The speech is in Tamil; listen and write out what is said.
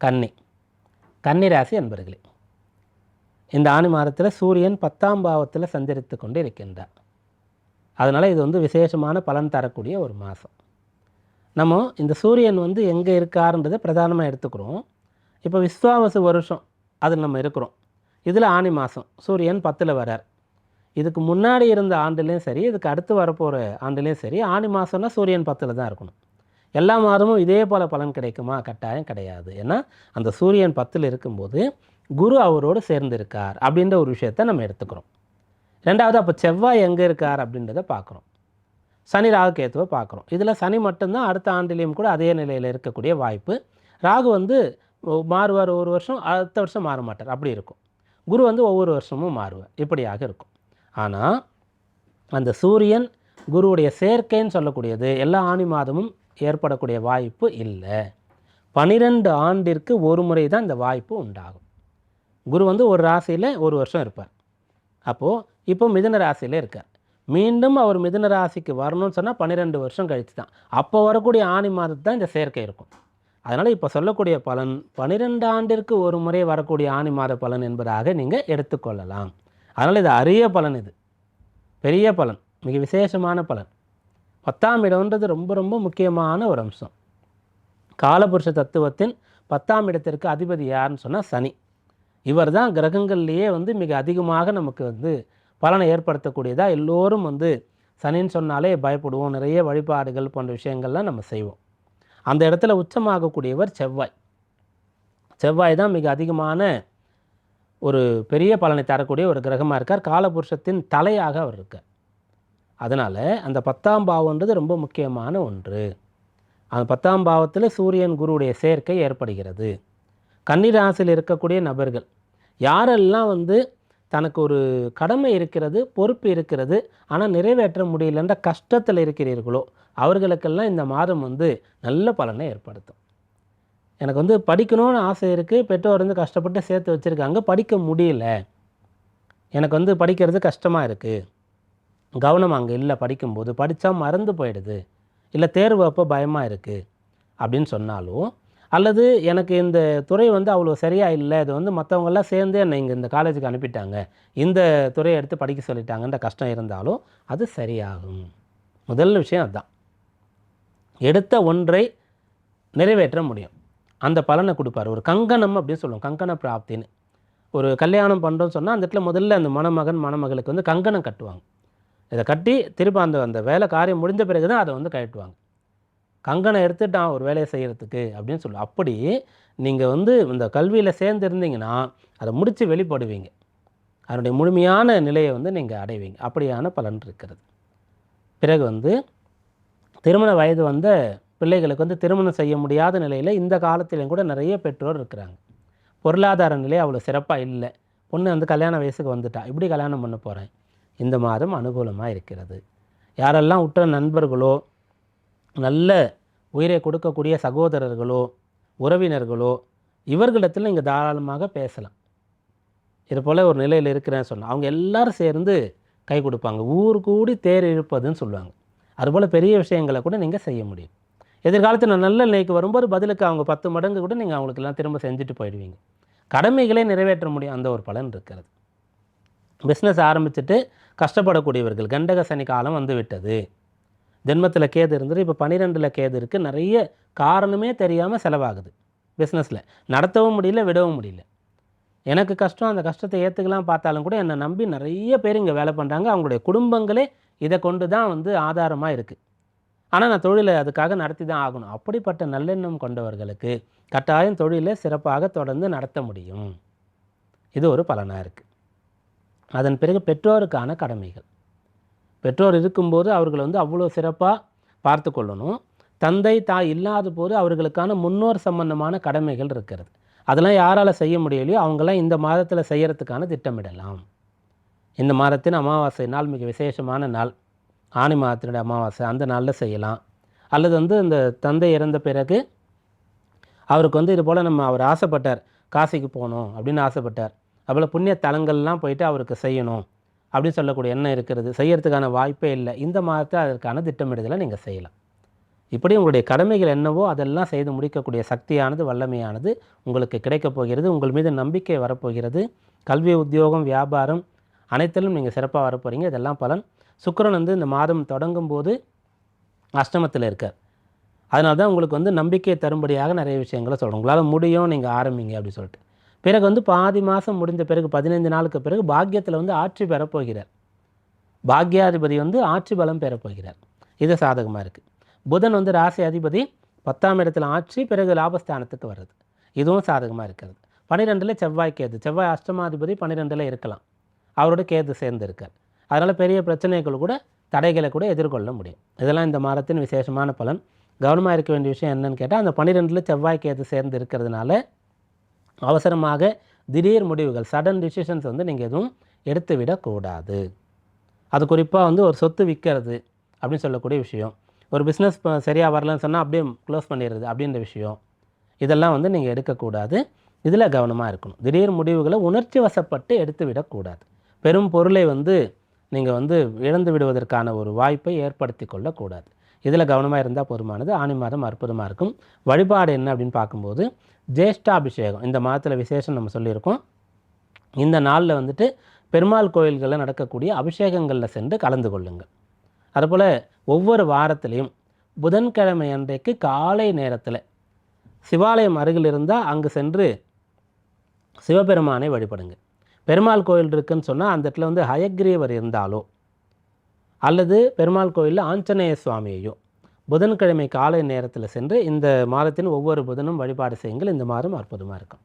கன்னி. கன்னி ராசி அன்பர்களே இந்த ஆணி மாதத்தில் சூரியன் பத்தாம் பாவத்தில் சஞ்சரித்து கொண்டு இருக்கின்றார். அதனால் இது வந்து விசேஷமான பலன் தரக்கூடிய ஒரு மாதம். நம்ம இந்த சூரியன் வந்து எங்கே இருக்காருன்றதை பிரதானமாக எடுத்துக்கிறோம். இப்போ விஸ்வாவசு வருஷம் அதில் நம்ம இருக்கிறோம். இதில் ஆணி மாதம் சூரியன் பத்தில் வரார். இதுக்கு முன்னாடி இருந்த ஆண்டுலேயும் சரி இதுக்கு அடுத்து வரப்போகிற ஆண்டுலேயும் சரி ஆணி மாதம்னா சூரியன் பத்தில் தான் இருக்கணும். எல்லா மாதமும் இதே போல் பலன் கிடைக்குமா? கட்டாயம் கிடையாது. ஏன்னா அந்த சூரியன் பத்தில் இருக்கும்போது குரு அவரோடு சேர்ந்து இருக்கார் அப்படின்ற ஒரு விஷயத்தை நம்ம எடுத்துக்கிறோம். ரெண்டாவது அப்போ செவ்வாய் எங்கே இருக்கார் அப்படின்றத பார்க்குறோம். சனி ராகு கேத்துவை பார்க்குறோம். இதில் சனி மட்டும்தான் அடுத்த ஆண்டிலையும் கூட அதே நிலையில் இருக்கக்கூடிய வாய்ப்பு. ராகு வந்து மாறுவார் ஒவ்வொரு வருஷம் அடுத்த வருஷம் மாற மாட்டார். அப்படி இருக்கும். குரு வந்து ஒவ்வொரு வருஷமும் மாறுவார். இப்படியாக இருக்கும். ஆனால் அந்த சூரியன் குருவுடைய சேர்க்கைன்னு சொல்லக்கூடியது எல்லா ஆணி மாதமும் ஏற்படக்கூடிய வாய்ப்பு இல்லை. பனிரெண்டு ஆண்டிற்கு ஒரு முறை தான் இந்த வாய்ப்பு உண்டாகும். குரு வந்து ஒரு ராசியில் ஒரு வருஷம் இருப்பார். அப்போது இப்போ மிதன ராசியில் இருக்கார். மீண்டும் அவர் மிதன ராசிக்கு வரணும்னு சொன்னால் பன்னிரெண்டு வருஷம் கழித்து தான். அப்போ வரக்கூடிய ஆணி மாதத்து தான் இந்த சேர்க்கை இருக்கும். அதனால் இப்போ சொல்லக்கூடிய பலன் பன்னிரெண்டு ஆண்டிற்கு ஒரு முறை வரக்கூடிய ஆணி மாத பலன் என்பதாக நீங்கள் எடுத்துக்கொள்ளலாம். அதனால் இது அரிய பலன் இது. பெரிய பலன் மிக விசேஷமான பலன். பத்தாம் இடம்ன்றது ரொம்ப ரொம்ப முக்கியமான ஒரு அம்சம். காலபுருஷ தத்துவத்தின் பத்தாம் இடத்திற்கு அதிபதி யாருன்னு சொன்னால் சனி. இவர் தான் கிரகங்கள்லேயே வந்து மிக அதிகமாக நமக்கு வந்து பலனை ஏற்படுத்தக்கூடியதாக எல்லோரும் வந்து சனின்னு சொன்னாலே பயப்படுவோம். நிறைய வழிபாடுகள் போன்ற விஷயங்கள்லாம் நம்ம செய்வோம். அந்த இடத்துல உச்சமாகக்கூடியவர் செவ்வாய். செவ்வாய் தான் மிக அதிகமான ஒரு பெரிய பலனை தரக்கூடிய ஒரு கிரகமாக இருக்கார். காலபுருஷத்தின் தலையாக அவர் இருக்கார். அதனால் அந்த பத்தாம் பாவன்றது ரொம்ப முக்கியமான ஒன்று. அந்த பத்தாம் பாவத்தில் சூரியன் குருவுடைய சேர்க்கை ஏற்படுகிறது. கன்னிராசியில் இருக்கக்கூடிய நபர்கள் யாரெல்லாம் வந்து தனக்கு ஒரு கடமை இருக்கிறது பொறுப்பு இருக்கிறது ஆனால் நிறைவேற்ற முடியலன்ற கஷ்டத்தில் இருக்கிறீர்களோ அவர்களுக்கெல்லாம் இந்த மாதம் வந்து நல்ல பலனை ஏற்படுத்தும். எனக்கு வந்து படிக்கணும்னு ஆசை இருக்குது பெற்றோர் வந்து கஷ்டப்பட்டு சேர்த்து வச்சுருக்காங்க படிக்க முடியல. எனக்கு வந்து படிக்கிறது கஷ்டமாக இருக்குது கவனம் அங்கே இல்லை படிக்கும்போது படித்தா மறந்து போயிடுது. இல்லை தேர்வு அப்போ பயமாக இருக்குது அப்படின்னு சொன்னாலும் அல்லது எனக்கு இந்த துறை வந்து அவ்வளோ சரியாக இல்லை இது வந்து மற்றவங்கெல்லாம் சேர்ந்து என்னை இங்கே இந்த காலேஜுக்கு அனுப்பிட்டாங்க. இந்த துறையை எடுத்து படிக்க சொல்லிட்டாங்கன்ற கஷ்டம் இருந்தாலும் அது சரியாகும். முதல் விஷயம் அதுதான். எடுத்த ஒன்றை நிறைவேற்ற முடியும். அந்த பலனை கொடுப்பார். ஒரு கங்கணம் அப்படின்னு சொல்லுவோம். கங்கண பிராப்தின்னு. ஒரு கல்யாணம் பண்ணுறோன்னு சொன்னால் அந்த இடத்துல முதல்ல அந்த மணமகன் மணமகளுக்கு வந்து கங்கணம் கட்டுவாங்க. இதை கட்டி திரும்ப அந்த அந்த வேலை காரியம் முடிஞ்ச பிறகு தான் அதை வந்து கழட்டுவாங்க. கங்கனை எடுத்துட்டான் ஒரு வேலையை செய்கிறதுக்கு அப்படின்னு சொல்லுவோம் அப்படி நீங்கள் வந்து இந்த கல்வியில் சேர்ந்து இருந்தீங்கன்னா அதை முடித்து வெளிப்படுவீங்க. அதனுடைய முழுமையான நிலையை வந்து நீங்கள் அடைவீங்க. அப்படியான பலன் இருக்கிறது. பிறகு வந்து திருமண வயது வந்த பிள்ளைகளுக்கு வந்து திருமணம் செய்ய முடியாத நிலையில் இந்த காலத்திலையும் கூட நிறைய பெற்றோர் இருக்கிறாங்க. பொருளாதார நிலை அவ்வளோ சிறப்பாக இல்லை. பொண்ணு வந்து கல்யாண வயசுக்கு வந்துட்டா. இப்படி கல்யாணம் பண்ண போகிறேன் இந்த மாதம் அனுகூலமாக இருக்கிறது. யாரெல்லாம் உற்ற நண்பர்களோ நல்ல உயிரை கொடுக்கக்கூடிய சகோதரர்களோ உறவினர்களோ இவர்களிடத்தில் நீங்கள் தாராளமாக பேசலாம். இது போல் ஒரு நிலையில் இருக்கிறேன்னு சொன்னால் அவங்க எல்லாரும் சேர்ந்து கை கொடுப்பாங்க. ஊர் கூடி தேர் இழுப்பதுன்னு சொல்லுவாங்க. அதுபோல் பெரிய விஷயங்களை கூட நீங்கள் செய்ய முடியும். எதிர்காலத்தில் நல்ல நிலைக்கு வரும்போது பதிலுக்கு அவங்க பத்து மடங்கு கூட நீங்கள் அவங்களுக்கெல்லாம் திரும்ப செஞ்சுட்டு போயிடுவீங்க. கடமைகளை நிறைவேற்ற முடியும். அந்த ஒரு பலன் இருக்கிறது. பிஸ்னஸ் ஆரம்பிச்சுட்டு கஷ்டப்படக்கூடியவர்கள். கண்டக சனி காலம் வந்து விட்டது ஜென்மத்தில் கேது இருந்தது. இப்போ பன்னிரெண்டில் கேது இருக்குது நிறைய காரணமே தெரியாமல் செலவாகுது. பிஸ்னஸில் நடத்தவும் முடியல விடவும் முடியல. எனக்கு கஷ்டம் அந்த கஷ்டத்தை ஏற்றுக்கலாம் பார்த்தாலும் கூட என்னை நம்பி நிறைய பேர் இங்கே வேலை பண்ணுறாங்க அவங்களுடைய குடும்பங்களே இதை கொண்டு தான் வந்து ஆதாரமாக இருக்குது ஆனால் நான் தொழிலை அதுக்காக நடத்தி தான் ஆகணும். அப்படிப்பட்ட நல்லெண்ணம் கொண்டவர்களுக்கு கட்டாயம் தொழிலை சிறப்பாக தொடர்ந்து நடத்த முடியும். இது ஒரு பலனாக இருக்குது அதன் பிறகு பெற்றோருக்கான கடமைகள். பெற்றோர் இருக்கும்போது அவர்களை வந்து அவ்வளோ சிறப்பாக பார்த்து கொள்ளணும். தந்தை தாய் இல்லாத போது அவர்களுக்கான முன்னோர் சம்பந்தமான கடமைகள் இருக்கிறது. அதெல்லாம் யாரால் செய்ய முடியலையோ அவங்களாம் இந்த மாதத்தில் செய்கிறதுக்கான திட்டமிடலாம். இந்த மாதத்தின் அமாவாசை நாள் மிக விசேஷமான நாள். ஆணி மாதத்தினுடைய அமாவாசை அந்த நாளில் செய்யலாம். அல்லது வந்து இந்த தந்தை இறந்த பிறகு அவருக்கு வந்து இது போல் நம்ம அவர் ஆசைப்பட்டார் காசிக்கு போகணும் அப்படின்னு ஆசைப்பட்டார். அதுபோல் புண்ணிய தலங்கள்லாம் போயிட்டு அவருக்கு செய்யணும் அப்படின்னு சொல்லக்கூடிய எண்ணம் இருக்கிறது. செய்யறதுக்கான வாய்ப்பே இல்லை. இந்த மாதத்தை அதற்கான திட்டமிடுதலை நீங்கள் செய்யலாம். இப்படி உங்களுடைய கடமைகள் என்னவோ அதெல்லாம் செய்து முடிக்கக்கூடிய சக்தியானது வல்லமையானது உங்களுக்கு கிடைக்கப் போகிறது. உங்கள் மீது நம்பிக்கை வரப்போகிறது. கல்வி உத்தியோகம் வியாபாரம் அனைத்திலும் நீங்கள் சிறப்பாக வரப்போகிறீங்க இதெல்லாம் பலன். சுக்கிரன் வந்து இந்த மாதம் தொடங்கும் போது அஷ்டமத்தில் இருக்கார். அதனால தான் உங்களுக்கு வந்து நம்பிக்கை தரும்படியாக நிறைய விஷயங்களை சொல்கிறோம் உங்களால் முடியும் நீங்கள் ஆரம்பிங்க அப்படி சொல்லிட்டு. பிறகு வந்து பாதி மாதம் முடிந்த பிறகு பதினைந்து நாளுக்கு பிறகு பாக்கியத்தில் வந்து ஆட்சி பெறப்போகிறார் பாக்யாதிபதி வந்து ஆட்சி பலம் பெறப்போகிறார் இது சாதகமாக இருக்குது புதன் வந்து ராசி அதிபதி பத்தாம் இடத்துல ஆட்சி பிறகு லாபஸ்தானத்துக்கு வர்றது. இதுவும் சாதகமாக இருக்கிறது. பன்னிரெண்டில் செவ்வாய் கேது. செவ்வாய் அஷ்டமாதிபதி பன்னிரெண்டில் இருக்கலாம். அவரோட கேது சேர்ந்து இருக்கார் அதனால் பெரிய பிரச்சனைகள் கூட தடைகளை கூட எதிர்கொள்ள முடியும். இதெல்லாம் இந்த மாதத்தின் விசேஷமான பலன். கவனமாக இருக்க வேண்டிய விஷயம் என்னன்னு கேட்டால் அந்த பன்னிரெண்டில் செவ்வாய் கேது சேர்ந்து இருக்கிறதுனால அவசரமாக திடீர் முடிவுகள் சடன் டிசிஷன்ஸ் வந்து நீங்கள் எதுவும் எடுத்து விடக்கூடாது அது குறிப்பாக வந்து ஒரு சொத்து விற்கிறது அப்படின்னு சொல்லக்கூடிய விஷயம். ஒரு பிஸ்னஸ் சரியாக வரலன்னு சொன்னால் அப்படியே க்ளோஸ் பண்ணிடுறது அப்படின்ற விஷயம். இதெல்லாம் வந்து நீங்கள் எடுக்கக்கூடாது. இதில் கவனமாக இருக்கணும். திடீர் முடிவுகளை உணர்ச்சி வசப்பட்டு எடுத்து விடக்கூடாது பெரும் பொருளை வந்து நீங்கள் வந்து இழந்து விடுவதற்கான ஒரு வாய்ப்பை ஏற்படுத்தி கொள்ளக்கூடாது. இதில் கவனமாக இருந்தால் போதுமானது. ஆணி மாதம் அற்புதமாக இருக்கும். வழிபாடு என்ன அப்படின்னு பார்க்கும்போது ஜேஷ்டாபிஷேகம் இந்த மாதத்தில் விசேஷம் நம்ம சொல்லியிருக்கோம். இந்த நாளில் வந்துட்டு பெருமாள் கோயில்களில் நடக்கக்கூடிய அபிஷேகங்களில் சென்று கலந்து கொள்ளுங்கள். அதுபோல் ஒவ்வொரு வாரத்திலையும் புதன்கிழமை அன்றைக்கு காலை நேரத்தில் சிவாலயம் அருகில் இருந்தால் அங்கு சென்று சிவபெருமானை வழிபடுங்க பெருமாள் கோயில் இருக்குன்னு சொன்னால் அந்த இடத்துல வந்து ஹயக்ரீவர் இருந்தாலோ அல்லது பெருமாள் கோயிலில் ஆஞ்சநேய சுவாமியையும் புதன்கிழமை காலை நேரத்தில் சென்று இந்த மாதத்தின் ஒவ்வொரு புதனும் வழிபாடு செய்யுங்கள். இந்த மாதம் அற்புதமாக இருக்கும்.